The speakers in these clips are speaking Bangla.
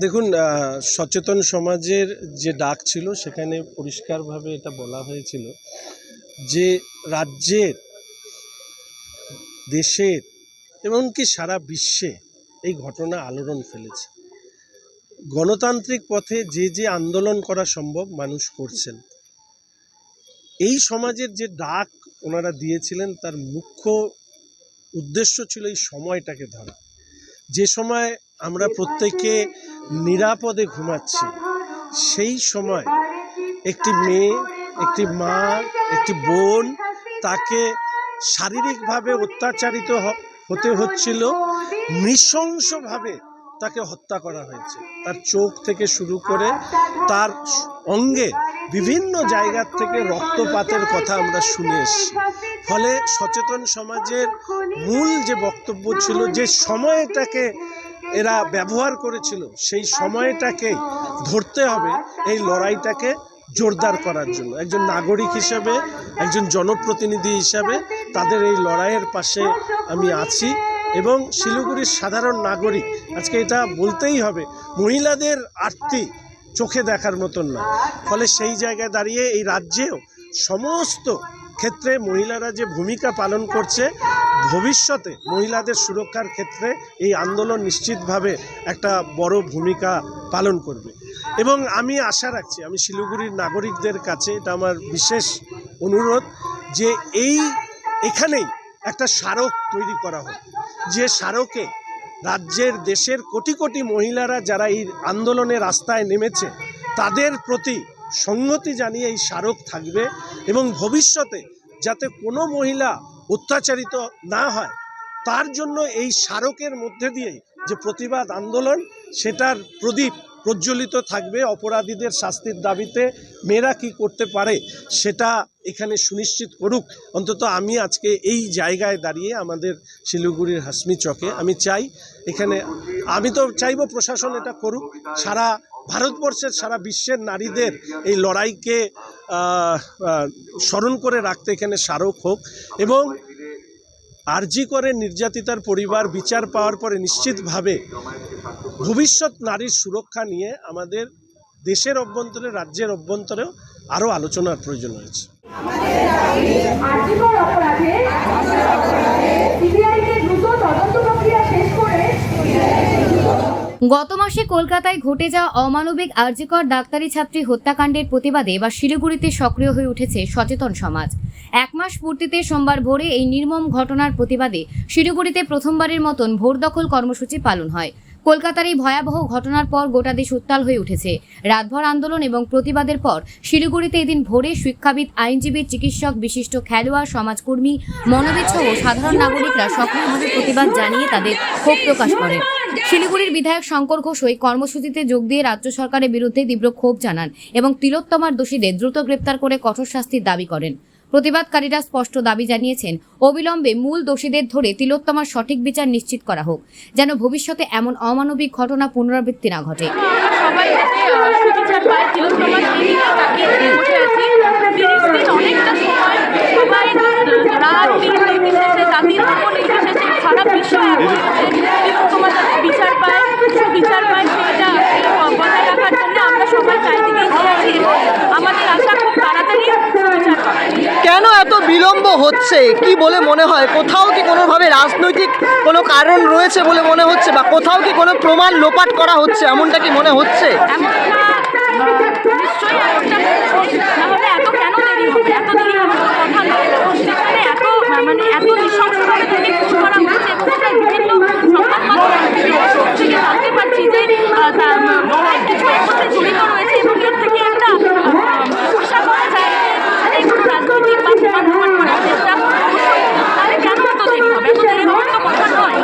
দেখুন সচেতন সমাজের যে ডাক ছিল, সেখানে পরিষ্কারভাবে এটা বলা হয়েছিল যে রাজ্যের, দেশের এমনকি সারা বিশ্বে এই ঘটনা আলোড়ন ফেলেছে। গণতান্ত্রিক পথে যে যে আন্দোলন করা সম্ভব মানুষ করছেন। এই সমাজের যে ডাক ওনারা দিয়েছিলেন, তার মুখ্য উদ্দেশ্য ছিল এই সময়টাকে ধরা। যে সময় আমরা প্রত্যেকে নিরাপদে ঘুমাচ্ছি। সেই সময় একটি মেয়ে, একটি মা, একটি বোন তাকে শারীরিকভাবে অত্যাচারিত হতে হচ্ছিল। নৃশংসভাবে তাকে হত্যা করা হয়েছে। তার চোখ থেকে শুরু করে তার অঙ্গে বিভিন্ন জায়গার থেকে রক্তপাতের কথা আমরা শুনে এসেছি। ফলে সচেতন সমাজের মূল যে বক্তব্য ছিল যে, সময়টাকে এরা ব্যবহার করেছিল সেই সময়টাকে ধরতে হবে এই লড়াইটাকে জোরদার করার জন্য। একজন নাগরিক হিসেবে, একজন জনপ্রতিনিধি হিসাবে তাদের এই লড়াইয়ের পাশে আমি আছি এবং শিলিগুড়ির সাধারণ নাগরিক, আজকে এটা বলতেই হবে, মহিলাদের আরতি চোখে দেখার মতন না। ফলে সেই জায়গায় দাঁড়িয়ে এই রাজ্যেও সমস্ত ক্ষেত্রে মহিলারা যে ভূমিকা পালন করছে, ভবিষ্যতে মহিলাদের সুরক্ষার ক্ষেত্রে এই আন্দোলন নিশ্চিতভাবে একটা বড় ভূমিকা পালন করবে। এবং আমি আশা রাখছি, আমি শিলিগুড়ির নাগরিকদের কাছে এটা আমার বিশেষ অনুরোধ যে এই, এখানেই একটা স্মারক তৈরি করা হোক, যে স্মারকে রাজ্যের, দেশের কোটি কোটি মহিলারা যারা এই আন্দোলনে রাস্তায় নেমেছে, তাদের প্রতি সংহতি জানিয়ে এই স্মারক থাকবে এবং ভবিষ্যতে যাতে কোনো মহিলা অত্যাচারিত না হয়, তার জন্য এই স্মারকের মধ্যে দিয়েই যে প্রতিবাদ আন্দোলন, সেটার প্রদীপ প্রজ্বলিত থাকবে অপরাধীদের শাস্তির দাবিতে, মেয়েরা কি করতে পারে সেটা এখানে সুনিশ্চিত করুক। অন্তত আমি আজকে এই জায়গায় দাঁড়িয়ে আমাদের শিলিগুড়ির হাসমি চকে আমি চাই, এখানে আমি তো চাইব প্রশাসন এটা করুক, সারা ভারতবর্ষের সারা বিশ্বের নারীদের এই লড়াইকে স্মরণ করে রাখতে এখানে স্মারক হোক এবং আরজি করে নির্যাতিতার পরিবার বিচার পাওয়ার পরে নিশ্চিতভাবে ভবিষ্যৎ নারীর সুরক্ষা নিয়ে আমাদের দেশের অভ্যন্তরে, রাজ্যের অভ্যন্তরেও আরও আলোচনার প্রয়োজন রয়েছে। গত মাসে কলকাতায় ঘটে যাওয়া অমানবিক আর্যিকর ডাক্তারি ছাত্রী হত্যাকাণ্ডের প্রতিবাদে বা শিলিগুড়িতে সক্রিয় হয়ে উঠেছে সচেতন সমাজ। এক মাস পূর্তিতে সোমবার ভোরে এই নির্মম ঘটনার প্রতিবাদে শিলিগুড়িতে প্রথমবারের মতন ভোর দখল কর্মসূচি পালন হয়। কলকাতার এই ভয়াবহ ঘটনার পর গোটা দেশ উত্তাল হয়ে উঠেছে। রাতভর আন্দোলন এবং প্রতিবাদের পর শিলিগুড়িতে এদিন ভোরে শিক্ষাবিদ, আইনজীবী, চিকিৎসক, বিশিষ্ট খেলোয়াড়, সমাজকর্মী মনোবিদ সহ সাধারণ নাগরিকরা সক্রিয়ভাবে প্রতিবাদ জানিয়ে তাদের ক্ষোভ প্রকাশ করেন। শিলিগুড়ির বিধায়ক শঙ্কর ঘোষ ওই কর্মসূচিতে যোগ দিয়ে রাজ্য সরকারের বিরুদ্ধে তীব্র ক্ষোভ জানান এবং তিলোত্তমার দোষীদের দ্রুত গ্রেপ্তার করে কঠোর শাস্তির দাবি করেন প্রতিবাদকারীরা স্পষ্ট দাবি জানিয়েছেন অবিলম্বে মূল দোষীদের ধরে তিলোত্তমার সঠিক বিচার নিশ্চিত করা হোক যেন ভবিষ্যতে এমন অমানবিক ঘটনা পুনরাবৃত্তি না ঘটে অনেকটা সময় সবাই রাত দিন নির্বিশেষে সারা বিশ্ব বিচার পায় সুবিচার পায় সেটা বজায় রাখার জন্য আমরা সবাই চারিদিকে এগিয়ে আমাদের আশা খুব তাড়াতাড়ি কেন এত বিলম্ব হচ্ছে? কি বলে মনে হয়? কোথাও কি কোনোভাবে রাজনৈতিক কোনো কারণ রয়েছে বলে মনে হচ্ছে বা কোথাও কি কোনো প্রমাণ লোপাট করা হচ্ছে? এমনটা কি মনে হচ্ছে? নিশ্চয়ই এমনটা হচ্ছে। নাহলে এত কেন দেরি হবে এত দেরি হবে তো কথা নয় যেখানে এত মানে এত নৃশংসভাবে তাকে খুন করা হয়েছে এবং সেটা বিভিন্ন সংবাদ মাধ্যম থেকে জানতে পারছি যে আহ, তার আহ, কিছু এর মধ্যে জড়িত রয়েছে এবং এর থেকে একটা আহ, আশা করা যায় যে এখানে কোনো রাজনৈতিক বা প্রমাণ প্রমাণ করার চেষ্টা অবশ্যই তাহলে কেন এত দেরি হবে এত দেরি হওয়ার তো কথা নয়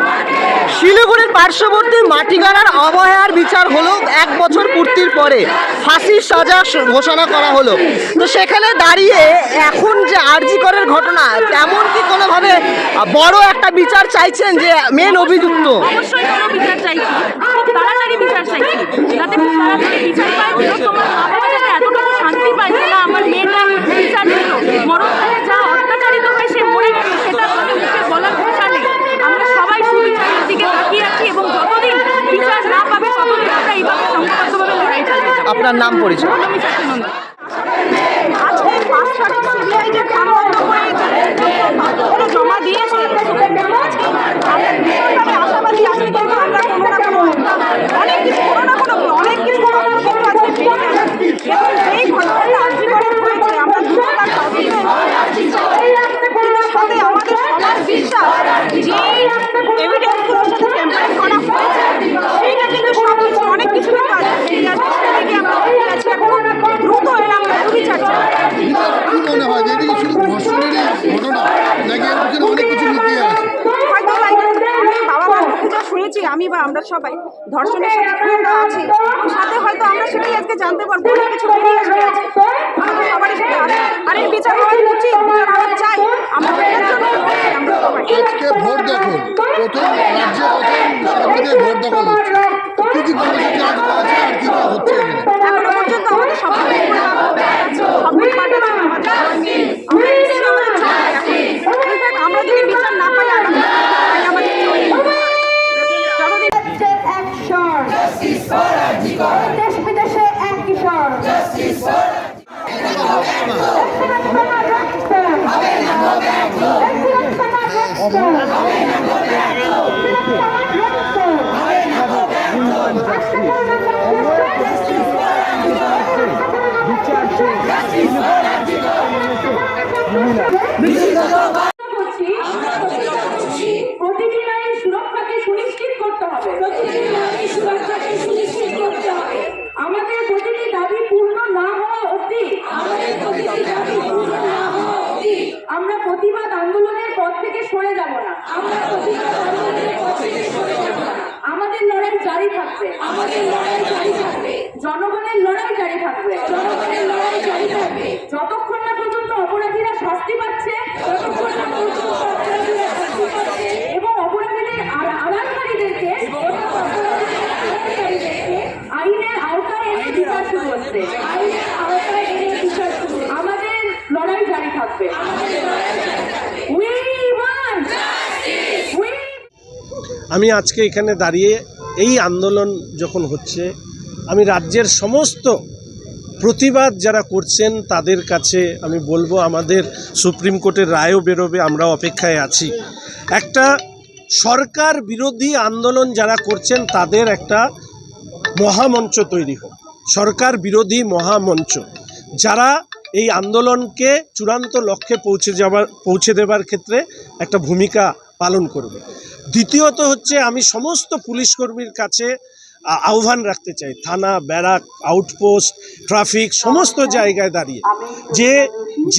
শিলিগুড়ির পার্শ্ববর্তী মাটিগাড়ার অবহেয়ার বিচার হলো এক বছর পূর্তির পরে। ফাঁসির সাজা ঘোষণা করা হলো। তো সেখানে দাঁড়িয়ে এখন যে আরজিকরের ঘটনা, তেমন কি কোনোভাবে বড় একটা বিচার চাইছেন যে মেন অভিযুক্ত? বিচার চাইছি। বিচার চাইছি মা বাবা যাতে এতটুকু শান্তি পায় যে না আমার মেয়েটা বিচার পেল মরণকালে যা অত্যাচারিত হয়ে সে মরে গেছে সেটা আমাদের মুখে বলার ভাষা নেই আমরা সবাই সুবিচারের দিকে তাকিয়ে আছি এবং যতদিন বিচার না পাবে ততদিন আমরা এইভাবে আপনার নাম পরিচয় আমি চাকরি নন্দন আজকে পাঁচ তারিখ সিবিআই যে খামবন্ধ করে ওরা জমা দিয়েছে আজকে আমরা ভীষণভাবে আশাবাদী আছি কিন্তু আমরা কোনো না কোনো অনেক কিছু কোনো না কোনো অনেক কিছু কোনো না কোনো আজকে বেরিয়ে আসবে এবং এই ঘটনাটা আর্জি করে হয়েছে আমরা দ্রুত তার শাস্তি পেয়ে কিন্তু সাথে আমাদের সবার বিশ্বাস যে এভিডেন্সগুলোর সাথে টেম্পারিং করা হয়েছে সেইটা কিন্তু সব কিছু অনেক কিছু কিন্তু আছে সেই আজকে থেকে আমরা এগিয়ে আছি এখন দ্রুত এর আমরা সুবিচার চাই কি মনে হয় যে এটা কি শুধু ধর্ষণেরই ঘটনা নাকি এর পিছনে অনেক কিছু লুকিয়ে আছে হয়তো বা এটা আমি বাবা মার মুখে যা শুনেছি আমি বা আমরা সবাই, ধর্ষণের সাথে যুক্ত আছি। সাথে হয়তো আমরা সেটাই আজকে জানতে পারব কিছু বেরিয়ে আসবে আছে আমাদের সবারই সেটা আছে আর এর বিচার হওয়া উচিত বিচার হওয়া চাই আমরা এটার জন্য লড়ছি, আমরা সবাই আজকে ভোট দখল প্রথম রাজ্যে প্রথম সার্বিকে ভোট দখল হচ্ছে কি কি কর্মসূচি আজ আছে আর কি কি হচ্ছে এখানে এখনও পর্যন্ত আমাদের সব সবমিট পাঠ আছে আমাদের আমরা এসেছি আমাদের ছুটি এখন ইনফ্যাক্ট আমরা যদি বিচার না পাই আগামী তাই আমাদের যতদিন অ্যাকশন দেশ বিদেশে এক কিশোর প্রতিটি নারীর সুরক্ষাকে সুনিশ্চিত করতে হবে সুনিশ্চিত করতে হবে। আমাদের প্রতিটি দাবি পূর্ণ না হওয়া অবধি আমরা প্রতিবাদ আন্দোলনের পথ থেকে সরে যাব না আমরা প্রতিবাদ আন্দোলনের পথ থেকে সরে যাব না আমাদের লড়াই জারি থাকবে। আমাদের লড়াই জারি থাকবে। জনগণের লড়াই জারি থাকবে। জনগণের লড়াই জারি থাকবে। যতক্ষণ না পর্যন্ত অপরাধীরা শাস্তি পাচ্ছে ততক্ষণ না পর্যন্ত অপরাধীরা শাস্তি পাচ্ছে এবং অপরাধীদের আড়ালকারীদেরকে আইনের আওতায় এনে বিচার শুরু হচ্ছে। আইনের আওতায় এনে বিচার শুরু আমাদের লড়াই জারি থাকবে। উই ওয়ান্ট উই আমি আজকে এখানে দাঁড়িয়ে এই আন্দোলন যখন হচ্ছে, আমি রাজ্যের সমস্ত প্রতিবাদ যারা করছেন তাদের কাছে আমি বলব, আমাদের সুপ্রিম কোর্টের রায়ও বেরোবে আমরা অপেক্ষায় আছি। একটা সরকার বিরোধী আন্দোলন যারা করছেন, তাদের একটা মহামঞ্চ তৈরি হোক। সরকার বিরোধী মহামঞ্চ। যারা এই আন্দোলনকে চূড়ান্ত লক্ষ্যে পৌঁছে যাবার, পৌঁছে দেবার ক্ষেত্রে একটা ভূমিকা পালন করবে। দ্বিতীয়ত হচ্ছে আমি সমস্ত পুলিশ কর্মীর কাছে আহ্বান রাখতে চাই। থানা, ব্যারাক, আউটপোস্ট, ট্রাফিক, সমস্ত জায়গায় দাঁড়িয়ে। যে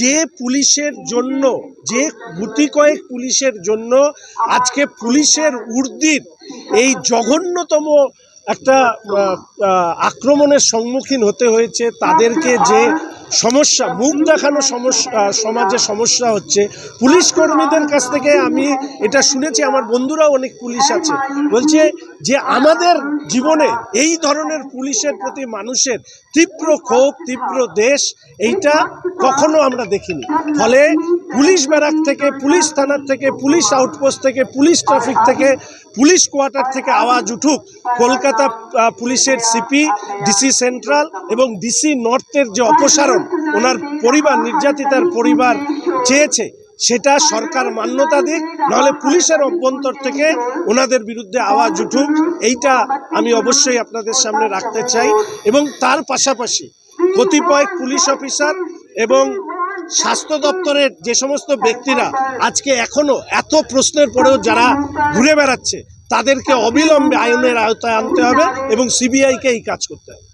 যে পুলিশের জন্য, যে গুটি কয়েক পুলিশের জন্য আজকে পুলিশের উর্দির এই জঘন্যতম একটা আক্রমণের সম্মুখীন হতে হয়েছে, তাদেরকে যে সমস্যা, মুখ দেখানো সমস্যা সমাজে সমস্যা হচ্ছে। পুলিশ কর্মীদের কাছ থেকে আমি এটা শুনেছি, আমার বন্ধুরাও অনেক পুলিশ আছে। বলছে যে আমাদের জীবনে এই ধরনের পুলিশের প্রতি মানুষের তীব্র ক্ষোভ, তীব্র দেশ, এইটা কখনো আমরা দেখিনি। ফলে পুলিশ ব্যারাক থেকে, পুলিশ থানার থেকে, পুলিশ আউটপোস্ট থেকে, পুলিশ ট্রাফিক থেকে, পুলিশ কোয়ার্টার থেকে আওয়াজ উঠুক, কলকাতা পুলিশের সিপি, ডিসি সেন্ট্রাল এবং ডিসি নর্থের যে অপসারণ ওনার পরিবার, নির্যাতিতার পরিবার চেয়েছে সেটা সরকার মান্যতা দিক, নাহলে পুলিশের অভ্যন্তর থেকে ওনাদের বিরুদ্ধে আওয়াজ উঠুক। এইটা আমি অবশ্যই আপনাদের সামনে রাখতে চাই এবং তার পাশাপাশি কতিপয় পুলিশ অফিসার এবং স্বাস্থ্য দপ্তরের যে সমস্ত ব্যক্তিরা আজকে এখনও এত প্রশ্নের পরেও যারা ঘুরে বেড়াচ্ছে, তাদেরকে অবিলম্বে আইনের আওতায় আনতে হবে এবং সিবিআইকে এই কাজ করতে হবে।